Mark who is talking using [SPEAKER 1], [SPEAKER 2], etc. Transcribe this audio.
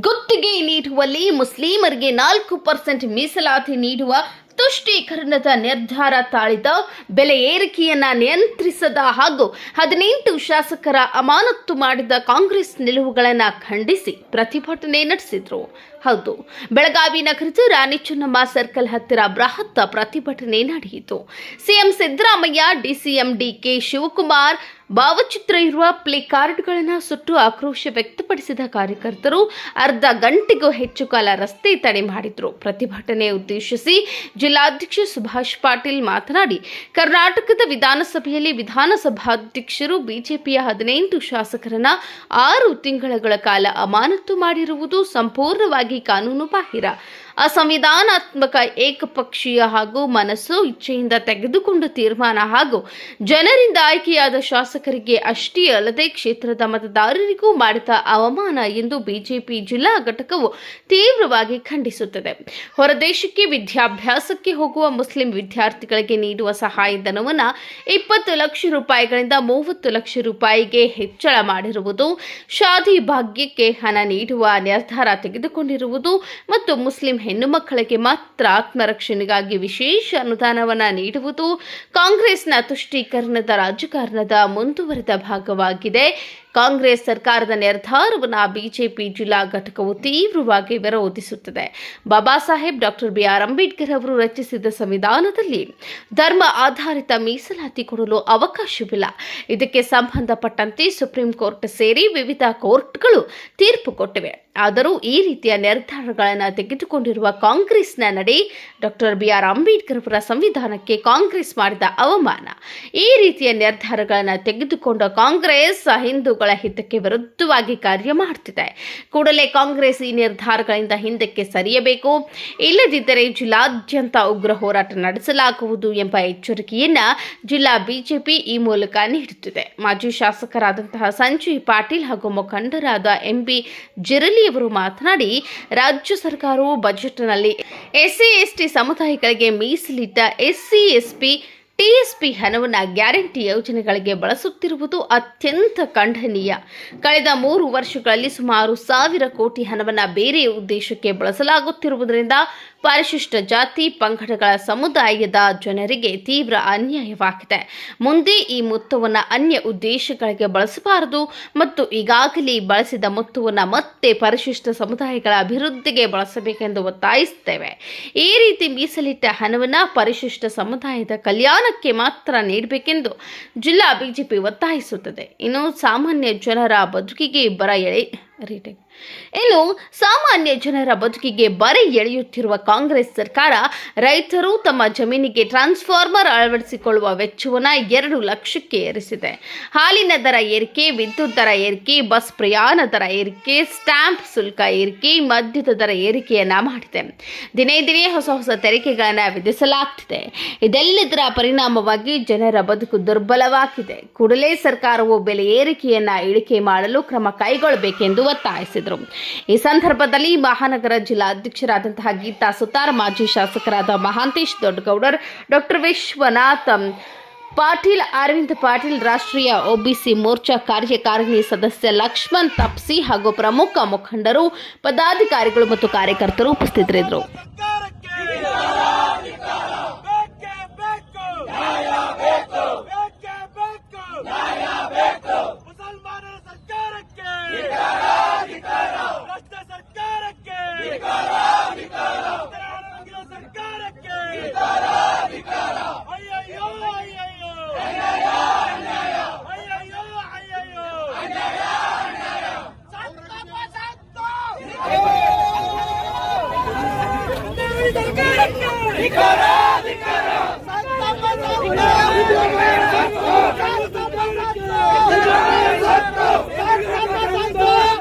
[SPEAKER 1] ಗುತ್ತಿಗೆ ನೀಡುವಲ್ಲಿ ಮುಸ್ಲಿಮರಿಗೆ ನಾಲ್ಕು ಪರ್ಸೆಂಟ್ ಮೀಸಲಾತಿ ನೀಡುವ ತುಷ್ಟೀಕರಣದ ನಿರ್ಧಾರ ತಾಳಿದ ಬೆಲೆ ಏರಿಕೆಯನ್ನ ನಿಯಂತ್ರಿಸದ ಹಾಗೂ ಹದಿನೆಂಟು ಶಾಸಕರ ಅಮಾನತ್ತು ಮಾಡಿದ ಕಾಂಗ್ರೆಸ್ ನಿಲುವುಗಳನ್ನು ಖಂಡಿಸಿ ಪ್ರತಿಭಟನೆ ನಡೆಸಿದ್ರು. ಹೌದು. ಬೆಳಗಾವಿ ನಗರದ ರಾಣಿ ಚೆನ್ನಮ್ಮ ಸರ್ಕಲ್ ಹತ್ತಿರ ಬೃಹತ್ ಪ್ರತಿಭಟನೆ ನಡೆಯಿತು. CM Siddaramaiah, DCM DK Shivakumar ಭಾವಚಿತ್ರ ಇರುವ ಪ್ಲೇ ಕಾರ್ಡ್ಗಳನ್ನು ಸುಟ್ಟು ಆಕ್ರೋಶ ವ್ಯಕ್ತಪಡಿಸಿದ ಕಾರ್ಯಕರ್ತರು ಅರ್ಧ ಗಂಟೆಗೂ ಹೆಚ್ಚು ಕಾಲ ರಸ್ತೆ ತಡೆ ಮಾಡಿದರು. ಪ್ರತಿಭಟನೆ ಉದ್ದೇಶಿಸಿ ಜಿಲ್ಲಾಧ್ಯಕ್ಷ ಸುಭಾಷ್ ಪಾಟೀಲ್ ಮಾತನಾಡಿ, ಕರ್ನಾಟಕದ ವಿಧಾನಸಭೆಯಲ್ಲಿ ವಿಧಾನಸಭಾಧ್ಯಕ್ಷರು ಬಿಜೆಪಿಯ ಹದಿನೆಂಟು ಶಾಸಕರನ್ನ ಆರು ತಿಂಗಳ ಕಾಲ ಅಮಾನತು ಮಾಡಿರುವುದು ಸಂಪೂರ್ಣವಾಗಿ ಕಾನೂನು ಬಾಹಿರ. ಅಸಂವಿಧಾನಾತ್ಮಕ ಏಕಪಕ್ಷೀಯ ಹಾಗೂ ಮನಸ್ಸು ಇಚ್ಛೆಯಿಂದ ತೆಗೆದುಕೊಂಡ ತೀರ್ಮಾನ ಹಾಗೂ ಜನರಿಂದ ಆಯ್ಕೆಯಾದ ಶಾಸಕರಿಗೆ ಅಷ್ಟೇ ಅಲ್ಲದೆ ಕ್ಷೇತ್ರದ ಮತದಾರರಿಗೂ ಮಾಡಿದ ಅವಮಾನ ಎಂದು ಬಿಜೆಪಿ ಜಿಲ್ಲಾ ಘಟಕವು ತೀವ್ರವಾಗಿ ಖಂಡಿಸುತ್ತದೆ. ಹೊರದೇಶಕ್ಕೆ ವಿದ್ಯಾಭ್ಯಾಸಕ್ಕೆ ಹೋಗುವ ಮುಸ್ಲಿಂ ವಿದ್ಯಾರ್ಥಿಗಳಿಗೆ ನೀಡುವ ಸಹಾಯಧನವನ್ನು ಇಪ್ಪತ್ತು ಲಕ್ಷ ರೂಪಾಯಿಗಳಿಂದ ಮೂವತ್ತು ಲಕ್ಷ ರೂಪಾಯಿಗೆ ಹೆಚ್ಚಳ ಮಾಡಿರುವುದು ಶಾದಿ ಭಾಗ್ಯಕ್ಕೆ ಹಣ ನೀಡುವ ನಿರ್ಧಾರ ತೆಗೆದುಕೊಂಡಿರುವುದು ಮತ್ತು ಮುಸ್ಲಿಂ ಹೆಣ್ಣು ಮಕ್ಕಳಿಗೆ ಮಾತ್ರ ಆತ್ಮರಕ್ಷಣೆಗಾಗಿ ವಿಶೇಷ ಅನುದಾನವನ್ನು ನೀಡುವುದು ಕಾಂಗ್ರೆಸ್ನ ತುಷ್ಟೀಕರಣದ ರಾಜಕಾರಣದ ಮುಂದುವರೆದ ಭಾಗವಾಗಿದೆ. ಕಾಂಗ್ರೆಸ್ ಸರ್ಕಾರದ ನಿರ್ಧಾರವನ್ನು ಬಿಜೆಪಿ ಜಿಲ್ಲಾ ಘಟಕವು ತೀವ್ರವಾಗಿ ವಿರೋಧಿಸುತ್ತದೆ. ಬಾಬಾ ಸಾಹೇಬ್, ಡಾಕ್ಟರ್ ಬಿಆರ್ ಅಂಬೇಡ್ಕರ್ ಅವರು ರಚಿಸಿದ ಸಂವಿಧಾನದಲ್ಲಿ ಧರ್ಮ ಆಧಾರಿತ ಮೀಸಲಾತಿ ಕೊಡಲು ಅವಕಾಶವಿಲ್ಲ. ಇದಕ್ಕೆ ಸಂಬಂಧಪಟ್ಟಂತೆ ಸುಪ್ರೀಂ ಕೋರ್ಟ್ ಸೇರಿ ವಿವಿಧ ಕೋರ್ಟ್ಗಳು ತೀರ್ಪು ಕೊಟ್ಟಿವೆ. ಆದರೂ ಈ ರೀತಿಯ ನಿರ್ಧಾರಗಳನ್ನು ತೆಗೆದುಕೊಂಡಿರುವ ಕಾಂಗ್ರೆಸ್ನ ನಡೆ ಡಾಕ್ಟರ್ ಬಿಆರ್ ಅಂಬೇಡ್ಕರ್ ಅವರ ಸಂವಿಧಾನಕ್ಕೆ ಕಾಂಗ್ರೆಸ್ ಮಾಡಿದ ಅವಮಾನ. ಈ ರೀತಿಯ ನಿರ್ಧಾರಗಳನ್ನು ತೆಗೆದುಕೊಂಡ ಕಾಂಗ್ರೆಸ್, ಹಿಂದೂಗಳ ಹಿತಕ್ಕೆ ವಿರುದ್ಧವಾಗಿ ಕಾರ್ಯ ಮಾಡುತ್ತಿದೆ ಕೂಡಲೇ ಕಾಂಗ್ರೆಸ್ ಈ ನಿರ್ಧಾರಗಳಿಂದ ಹಿಂದಕ್ಕೆ ಸರಿಯಬೇಕು. ಇಲ್ಲದಿದ್ದರೆ ಜಿಲ್ಲಾದ್ಯಂತ ಉಗ್ರ ಹೋರಾಟ ನಡೆಸಲಾಗುವುದು ಎಂಬ ಎಚ್ಚರಿಕೆಯನ್ನ ಜಿಲ್ಲಾ ಬಿಜೆಪಿ ಈ ಮೂಲಕ ನೀಡುತ್ತಿದೆ. ಮಾಜಿ ಶಾಸಕರಾದಂತಹ ಸಂಜಯ್ ಪಾಟೀಲ್ ಹಾಗೂ ಮುಖಂಡರಾದ ಎಂಬಿ ಜಿರಲಿಯವರು ಮಾತನಾಡಿ, ರಾಜ್ಯ ಸರ್ಕಾರವು ಬಜೆಟ್ನಲ್ಲಿ ಎಸ್ಸಿ, ಎಸ್ಟಿ ಸಮುದಾಯಗಳಿಗೆ ಮೀಸಲಿಟ್ಟ ಎಸ್ಸಿ, ಎಸ್ಪಿ ಟಿಎಸ್ಪಿ ಹಣವನ್ನು ಗ್ಯಾರಂಟಿ ಯೋಜನೆಗಳಿಗೆ ಬಳಸುತ್ತಿರುವುದು ಅತ್ಯಂತ ಖಂಡನೀಯ. ಕಳೆದ ಮೂರು ವರ್ಷಗಳಲ್ಲಿ ಸುಮಾರು ಸಾವಿರ ಕೋಟಿ ಹಣವನ್ನು ಬೇರೆ ಉದ್ದೇಶಕ್ಕೆ ಬಳಸಲಾಗುತ್ತಿರುವುದರಿಂದ ಪರಿಶಿಷ್ಟ ಜಾತಿ ಪಂಗಡಗಳ ಸಮುದಾಯದ ಜನರಿಗೆ ತೀವ್ರ ಅನ್ಯಾಯವಾಗಿದೆ. ಮುಂದೆ ಈ ಮೊತ್ತವನ್ನು ಅನ್ಯ ಉದ್ದೇಶಗಳಿಗೆ ಬಳಸಬಾರದು ಮತ್ತು ಈಗಾಗಲೇ ಬಳಸಿದ ಮೊತ್ತವನ್ನು ಮತ್ತೆ ಪರಿಶಿಷ್ಟ ಸಮುದಾಯಗಳ ಅಭಿವೃದ್ಧಿಗೆ ಬಳಸಬೇಕೆಂದು ಒತ್ತಾಯಿಸುತ್ತೇವೆ. ಈ ರೀತಿ ಮೀಸಲಿಟ್ಟ ಹಣವನ್ನು ಪರಿಶಿಷ್ಟ ಸಮುದಾಯದ ಕಲ್ಯಾಣಕ್ಕೆ ಮಾತ್ರ ನೀಡಬೇಕೆಂದು ಜಿಲ್ಲಾ ಬಿಜೆಪಿ ಒತ್ತಾಯಿಸುತ್ತದೆ. ಇನ್ನು ಸಾಮಾನ್ಯ ಜನರ ಬದುಕಿಗೆ ಬರ ಎಳೆ ರೀಟೇಕ್ ಇನ್ನು ಸಾಮಾನ್ಯ ಜನರ ಬದುಕಿಗೆ ಬರೆ ಎಳೆಯುತ್ತಿರುವ ಕಾಂಗ್ರೆಸ್ ಸರ್ಕಾರ ರೈತರು ತಮ್ಮ ಜಮೀನಿಗೆ ಟ್ರಾನ್ಸ್ಫಾರ್ಮರ್ ಅಳವಡಿಸಿಕೊಳ್ಳುವ ವೆಚ್ಚವನ್ನು ಎರಡು ಲಕ್ಷಕ್ಕೆ ಏರಿಸಿದೆ. ಹಾಲಿನ ದರ ಏರಿಕೆ, ವಿದ್ಯುತ್ ದರ ಏರಿಕೆ, ಬಸ್ ಪ್ರಯಾಣ ದರ ಏರಿಕೆ ಸ್ಟ್ಯಾಂಪ್ ಶುಲ್ಕ ಏರಿಕೆ, ಮದ್ಯದ ದರ ಏರಿಕೆಯನ್ನ ಮಾಡಿದೆ. ದಿನೇ ದಿನೇ ಹೊಸ ಹೊಸ ತೆರಿಗೆಗಳನ್ನು ವಿಧಿಸಲಾಗ್ತಿದೆ. ಇದೆಲ್ಲದರ ಪರಿಣಾಮವಾಗಿ ಜನರ ಬದುಕು ದುರ್ಬಲವಾಗಿದೆ. ಕೂಡಲೇ ಸರ್ಕಾರವು ಬೆಲೆ ಏರಿಕೆಯನ್ನ ಇಳಿಕೆ ಮಾಡಲು ಕ್ರಮ ಕೈಗೊಳ್ಳಬೇಕೆಂದು ಒತ್ತಾಯಿಸಿದರು. ಈ ಸಂದರ್ಭದಲ್ಲಿ ಮಹಾನಗರ ಜಿಲ್ಲಾಧ್ಯಕ್ಷರಾದಂತಹ ಗೀತಾ ಸುತಾರ್, ಮಾಜಿ ಶಾಸಕರಾದ ಮಹಾಂತೇಶ್ ದೊಡ್ಡಗೌಡರ್, ಡಾಕ್ಟರ್ ವಿಶ್ವನಾಥ್ ಪಾಟೀಲ್, ಅರವಿಂದ್ ಪಾಟೀಲ್, ರಾಷ್ಟ್ರೀಯ ಒಬಿಸಿ ಮೋರ್ಚಾ ಕಾರ್ಯಕಾರಿಣಿ ಸದಸ್ಯ ಲಕ್ಷ್ಮಣ್ ತಪ್ಸಿ ಹಾಗೂ ಪ್ರಮುಖ ಮುಖಂಡರು, ಪದಾಧಿಕಾರಿಗಳು ಮತ್ತು ಕಾರ್ಯಕರ್ತರು ಉಪಸ್ಥಿತರಿದ್ದರು. Ricardo!